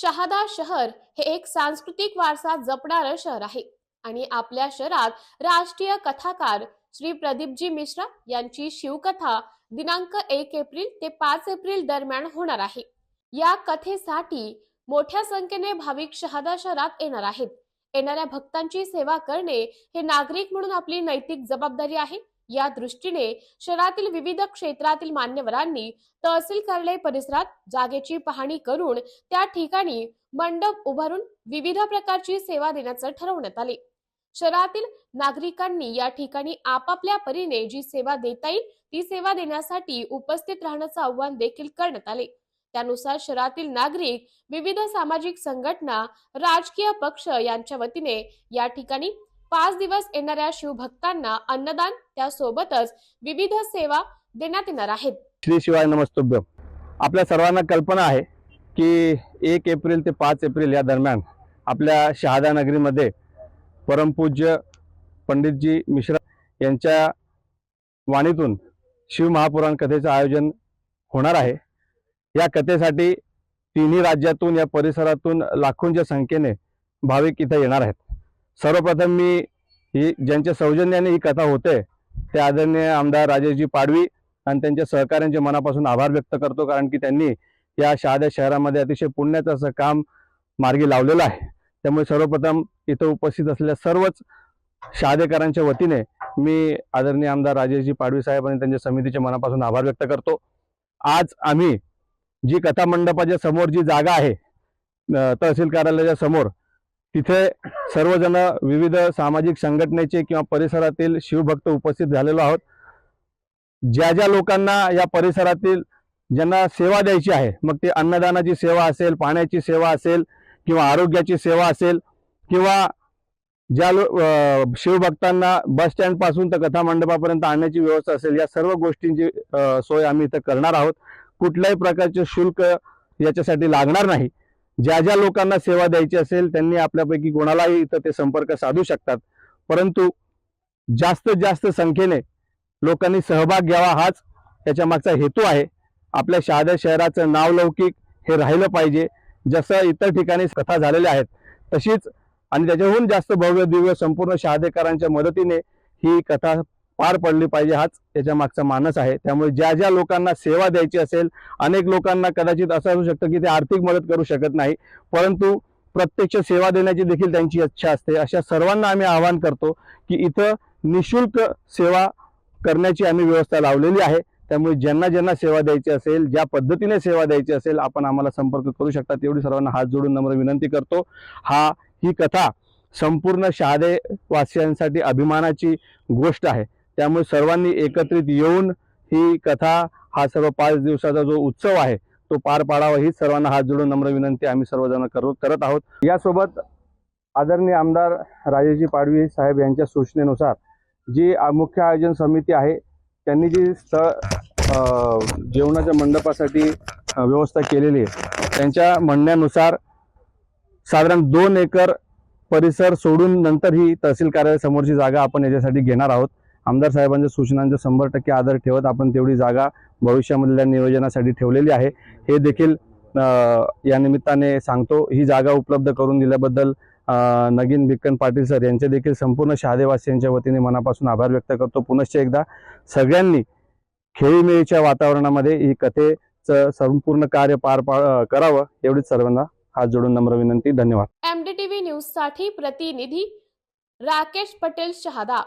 शहादा शहर हे एक सांस्कृतिक वारसा जपणारं शहर आहे. आणि आपल्या शहरात राष्ट्रीय कथाकार श्री प्रदीपजी मिश्रा यांची शिवकथा दिनांक एक एप्रिल ते पाच एप्रिल दरम्यान होणार आहे. या कथेसाठी मोठ्या संख्येने भाविक शहादा शहरात येणार आहेत. येणाऱ्या भक्तांची सेवा करणे हे नागरिक म्हणून आपली नैतिक जबाबदारी आहे. या दृष्टीने शहरातील विविध क्षेत्रातील मान्यवरांनी तहसील कार्यालय परिसरात जागेची पाहणी करून त्या ठिकाणी मंडप उभारून विविध प्रकारची सेवा देण्याचं ठरवण्यात आले. शहरातील नागरिकांनी या ठिकाणी आपापल्या परीने जी सेवा देता येईल ती सेवा देण्यासाठी उपस्थित राहण्याचं आव्हान देखील करण्यात आले. त्यानुसार शहरातील नागरिक विविध सामाजिक संघटना राजकीय पक्ष यांच्या वतीने या ठिकाणी पाच दिवस येणाऱ्या शिवभक्तांना अन्नदान त्यासोबतच विविध सेवा देण्यात येणार आहेत. श्री शिवाय नमस्तुभ्य. आपल्या सर्वांना कल्पना आहे की एक एप्रिल ते पाच एप्रिल या दरम्यान आपल्या शहादा नगरीमध्ये परमपूज्य पंडितजी मिश्रा यांच्या वाणीतून शिवमहापुराण कथेचं आयोजन होणार आहे. या कथेसाठी तिन्ही राज्यातून या परिसरातून लाखोंच्या संख्येने भाविक इथं येणार आहेत. सर्वप्रथम मी ही ज्यांच्या सौजन्याने ही कथा होते ते आदरणीय आमदार राजेशजी पाडवी आणि त्यांच्या सहकाऱ्यांचे मनापासून आभार व्यक्त करतो कारण की त्यांनी या शहाद्या शहरामध्ये अतिशय पुण्याचं असं काम मार्गी लावलेलं आहे. त्यामुळे सर्वप्रथम इथं उपस्थित असलेल्या सर्वच शहादेकरांच्या वतीने मी आदरणीय आमदार राजेशजी पाडवी साहेब आणि त्यांच्या समितीच्या मनापासून आभार व्यक्त करतो. आज आम्ही जी कथा मंडपाच्या समोर जी जागा आहे तहसील कार्यालयाच्या समोर तिथे सर्वजण विविध सामाजिक संघटनेचे किंवा परिसरातील शिवभक्त उपस्थित झालेलो आहोत. ज्या ज्या लोकांना या परिसरातील ज्यांना सेवा द्यायची आहे मग ती अन्नदानाची सेवा असेल पाण्याची सेवा असेल किंवा आरोग्याची सेवा असेल किंवा ज्या लो शिवभक्तांना बस स्टँडपासून तर कथा मंडपापर्यंत आणण्याची व्यवस्था असेल या सर्व गोष्टींची सोय आम्ही इथं करणार आहोत. कुठल्याही प्रकारचे शुल्क याच्यासाठी लागणार नाही. ज्या ज्या लोकांना सेवा द्यायची असेल त्यांनी आपल्यापैकी कोणालाही इथं ते संपर्क साधू शकतात. परंतु जास्तीत जास्त संख्येने लोकांनी सहभाग घ्यावा हाच त्याच्या मागचा हेतू आहे. आपल्या शहादा शहराचं नावलौकिक हे राहिलं पाहिजे. जसं इतर ठिकाणी कथा झालेल्या आहेत तशीच आणि त्याच्याहून जास्त भव्य दिव्य संपूर्ण शहादेकरांच्या मदतीने ही कथा पार पडली पाहिजे हाच त्याच्या मागचा मानस आहे. त्यामुळे ज्या ज्या लोकांना सेवा द्यायची असेल अनेक लोकांना कदाचित असं असू शकतं की ते आर्थिक मदत करू शकत नाही परंतु प्रत्यक्ष सेवा देण्याची देखील त्यांची इच्छा असते. अशा सर्वांना आम्ही आवाहन करतो की इथं निशुल्क सेवा करण्याची आम्ही व्यवस्था लावलेली आहे. त्यामुळे ज्यांना ज्यांना सेवा द्यायची असेल ज्या पद्धतीने सेवा द्यायची असेल आपण आम्हाला संपर्क करू शकता. तेवढी सर्वांना हात जोडून नम्र विनंती करतो. हा ही कथा संपूर्ण शहादे वासियांसाठी अभिमानाची गोष्ट आहे. त्यामुळे सर्वांनी एकत्रित येऊन ही कथा हा सर्व पाच दिवसाचा जो उत्सव आहे तो पार पाडावा ही सर्वांना हात जोडून नम्र विनंती आम्ही सर्वजण करू करत आहोत. यासोबत आदरणीय आमदार राजेजी पाडवी साहेब यांच्या सूचनेनुसार जी मुख्य आयोजन समिती आहे त्यांनी जी स्थळ जेवणाच्या मंडपासाठी व्यवस्था केलेली आहे त्यांच्या म्हणण्यानुसार साधारण दोन एकर परिसर सोडून नंतर ही तहसील कार्यालयासमोरची जागा आपण याच्यासाठी घेणार आहोत. आमदार साहेबांच्या सूचनांचा शंभर टक्के आदर ठेवत आपण तेवढी जागा भविष्यामधल्या नियोजनासाठी ठेवलेली आहे. हे देखील या निमित्ताने सांगतो. ही जागा उपलब्ध करून दिल्याबद्दल नगीन भिक्कन पाटील सर यांचे देखील संपूर्ण शहादेवासियांच्या वतीने मनापासून आभार व्यक्त करतो. पुनश्च एकदा सगळ्यांनी खेळीमेळीच्या वातावरणामध्ये ही कथेचं संपूर्ण कार्य पार पा करावं एवढीच सर्वांना हात जोडून नम्र विनंती. धन्यवाद. एमडीटीव्ही न्यूजसाठी प्रतिनिधी राकेश पटेल शहादा.